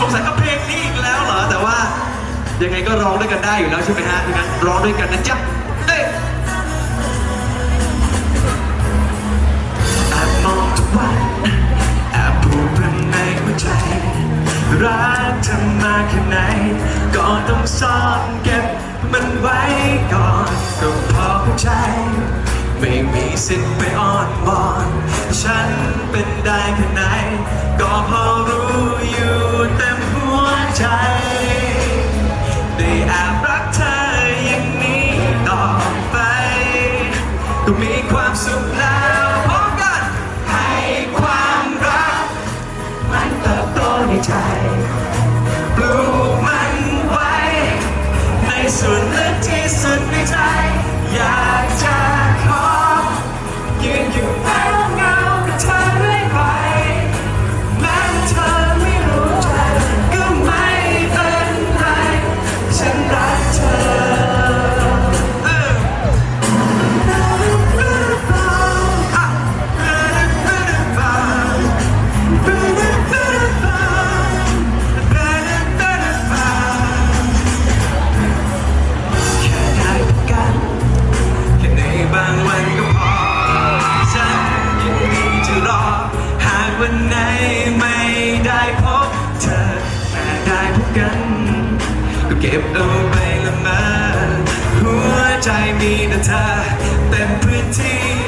สงสัยก็เพลงนี้อีกแล้วเหรอ แต่ว่ายังไงก็ร้องด้วยกันได้อยู่แล้วใช่ไหมฮะดังนั้นร้องด้วยกันนะจ๊ะเอ้ยแอบมองทุกวันแอบพูดภายในหัวใจ รักเธอมาแค่ไหน ก็ต้องซ่อนเก็บมันไว้ก่อนก็พอเข้าใจ ไม่มีสิทธิ์ไปอ้อนวอนฉัน เป็นได้แค่ไหน ก็พอรู้อยู่แต่ ก็เก็บเอาไปละเมอหัวใจมีแต่เธอเต็มพื้นที่